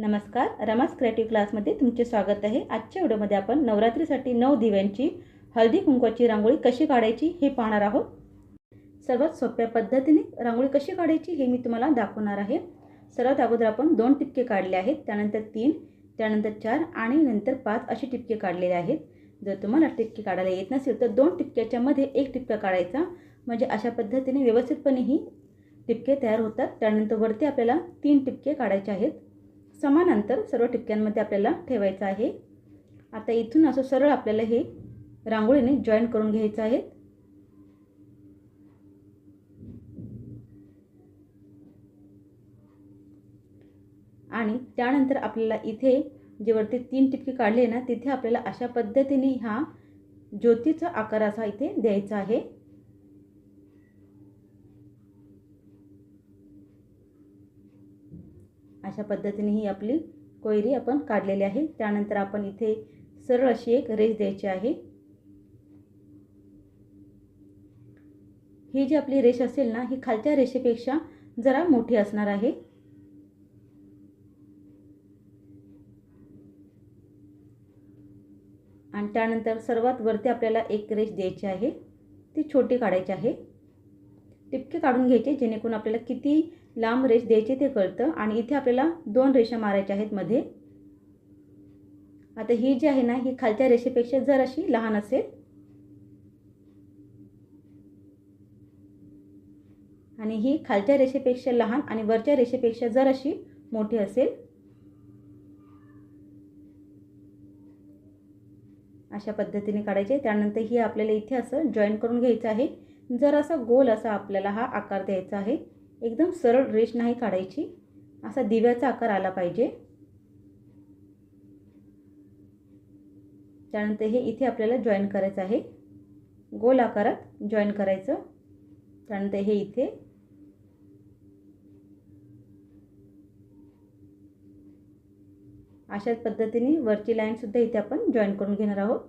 नमस्कार रमास क्रिएटिव्ह क्लासमध्ये तुमचे स्वागत आहे. आजच्या व्हिडिओमध्ये आपण नवरात्रीसाठी नऊ दिव्यांची हळदी कुंकवाची रांगोळी कशी काढायची हे पाहणार आहोत. सर्वात सोप्या पद्धतीने रांगोळी कशी काढायची हे मी तुम्हाला दाखवणार आहे. सर्वात अगोदर आपण दोन टिपके काढले आहेत त्यानंतर तीन त्यानंतर चार आणि नंतर पाच असे टिपके काढलेले आहेत. जर तुम्हाला टिपके काढायला येत नसेल तर दोन टिपक्याच्या मध्ये एक टिपका काढायचा. म्हणजे अशा पद्धतीने व्यवस्थितपणे ही टिपके तयार होतात. त्यानंतर वरती आपल्याला तीन टिपके काढायचे आहेत. समान अंतर सर्व ठिपक्यांमध्ये आपल्याला ठेवायचं आहे. आता इथून असं सरळ आपल्याला हे रांगोळीने जॉईन करून घ्यायचं आहे. आणि त्यानंतर आपल्याला इथे जे वरती तीन टिपके काढले ना तिथे आपल्याला अशा पद्धतीने हा ज्योतीचा आकार असा इथे द्यायचा आहे. अशा पद्धतीने ही आपली कोयरी आपण काढलेली आहे. त्यानंतर आपण इथे सरळ अशी एक रेस द्यायची आहे. ही जी आपली रेष असेल ना ही खालच्या रेषेपेक्षा जरा मोठी असणार आहे. आणि त्यानंतर सर्वात वरती आपल्याला एक रेष द्यायची आहे. ती छोटी काढायची आहे. टिपके काढून घ्यायचे जेणेकरून आपल्याला किती लांब रेष द्यायचे ते कळतं. आणि इथे आपल्याला दोन रेषा मारायच्या आहेत मध्ये. आता ही जी आहे ना ही खालच्या रेषेपेक्षा जर अशी लहान असेल. आणि ही खालच्या रेषेपेक्षा लहान आणि वरच्या रेषेपेक्षा जर अशी मोठी असेल. अशा पद्धतीने काढायचे. त्यानंतर ही आपल्याला इथे असं जॉईन करून घ्यायचं आहे. जर असा गोल असा आपल्याला हा आकार द्यायचा आहे एकदम सरळ रेष नाही काढायची असा दिव्याचा आकार आला पाहिजे. त्यानंतर हे इथे आपल्याला जॉईन करायचं आहे. गोल आकारात जॉईन करायचं. त्यानंतर हे इथे. अशाच पद्धतीने वरची लाईनसुद्धा इथे आपण जॉईन करून घेणार आहोत.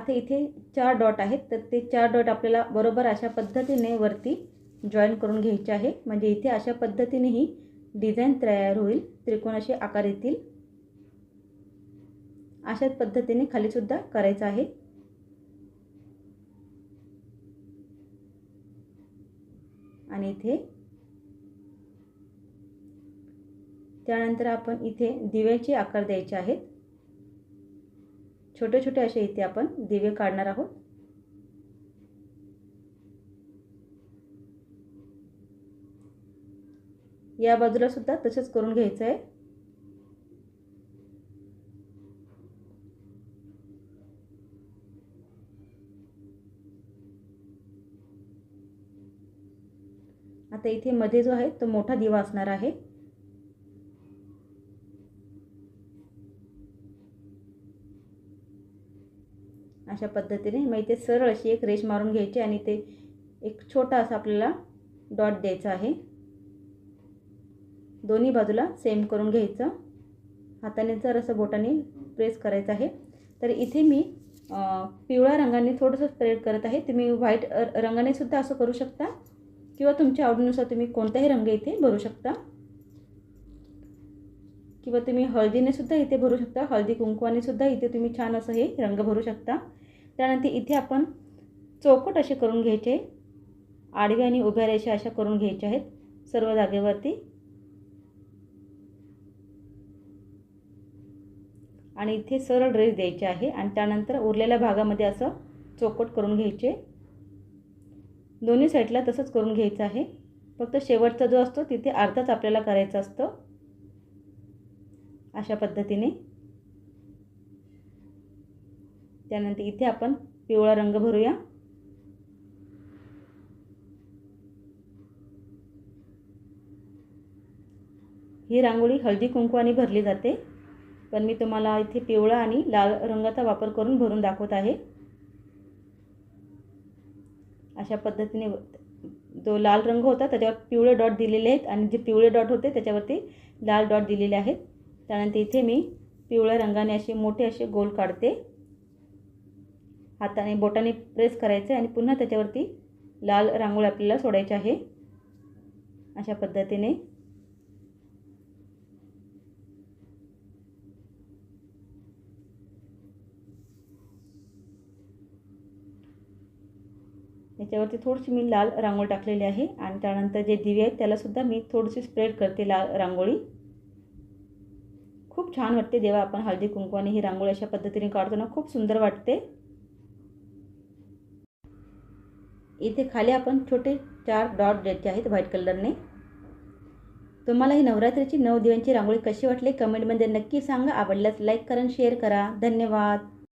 आता इथे चार डॉट आहेत तर ते चार डॉट आपल्याला बरोबर अशा पद्धतीने वरती जॉईन करून घ्यायचे आहे. म्हणजे इथे अशा पद्धतीने ही डिझाईन तयार होईल त्रिकोणाशी आकार येतील. अशाच पद्धतीने खालीसुद्धा करायचं आहे. आणि इथे त्यानंतर आपण इथे दिव्याचे आकार द्यायचे आहेत. छोटे छोटे असे इथे आपण दिवे काढणार आहोत. या बाजूला सुद्धा तसंच करून घ्यायचं आहे आता इथे मध्ये जो आहे तो मोठा दिवा असणार आहे. अशा पद्धतीने. मग इथे सरळ अशी एक रेष मारून घ्यायची आणि ते एक छोटा असा आपल्याला डॉट द्यायचा आहे. दोन्ही बाजूला सेम करून घ्यायचं. हाताने जर असं बोटाने प्रेस करायचं आहे तर इथे मी पिवळ्या रंगाने थोडंसं स्प्रेड करत आहे. तुम्ही व्हाईट रंगाने सुद्धा असं करू शकता. किंवा तुमच्या आवडीनुसार तुम्ही कोणताही रंग इथे भरू शकता. किंवा तुम्ही हळदीने सुद्धा इथे भरू शकता. हळदी कुंकवाने सुद्धा इथे तुम्ही छान असं हे रंग भरू शकता. त्यानंतर इथे आपण चौकट असे करून घ्यायचे. आडव्या आणि उभ्या रेषा अशा करून घ्यायच्या आहेत. सर्व जागेवरती. आणि इथे सरळ ड्रेस द्यायचे आहे. आणि त्यानंतर उरलेल्या भागामध्ये असं चौकट करून घ्यायचे. दोन्ही साईडला तसंच करून घ्यायचं आहे. फक्त शेवटचा जो असतो तिथे अर्धाच आपल्याला करायचं असतं. अशा पद्धतीने. त्यानंतर इथे आपण पिवळा रंग भरूया. ही रांगोळी हळदी कुंकवाने भरली जाते. पण मी तुम्हाला इथे पिवळा आणि लाल रंगाचा वापर करून भरून दाखवत आहे. अशा पद्धतीने जो लाल रंग होता त्याच्यावर पिवळे डॉट दिलेले आहेत आणि जे पिवळे डॉट होते त्याच्यावरती लाल डॉट दिलेले आहेत. त्यानंतर इथे मी पिवळ्या रंगाने असे मोठे असे गोल काढते. हाताने बोटाने प्रेस करायचं आणि पुन्हा त्याच्यावरती लाल रांगोळी आपल्याला सोडायची आहे. अशा पद्धतीने. याच्यावरती थोडीशी मी लाल रांगोळी टाकलेली आहे आणि त्यानंतर जे दिवे आहेत त्यालासुद्धा मी थोडीशी स्प्रेड करते लाल रांगोळी. खूप छान वाटते देवा आपण हळदी कुंकवाने ही रांगोळी अशा पद्धतीने काढतो ना खूप सुंदर वाटते. इथे खाली आपण छोटे चार डॉट द्यायचे आहेत व्हाईट कलरने. तुम्हाला ही नवरात्रीची नऊ दिव्यांची रांगोळी कशी वाटली? कमेंटमध्ये नक्की सांगा. आवडल्यास लाईक करा शेअर करा. धन्यवाद.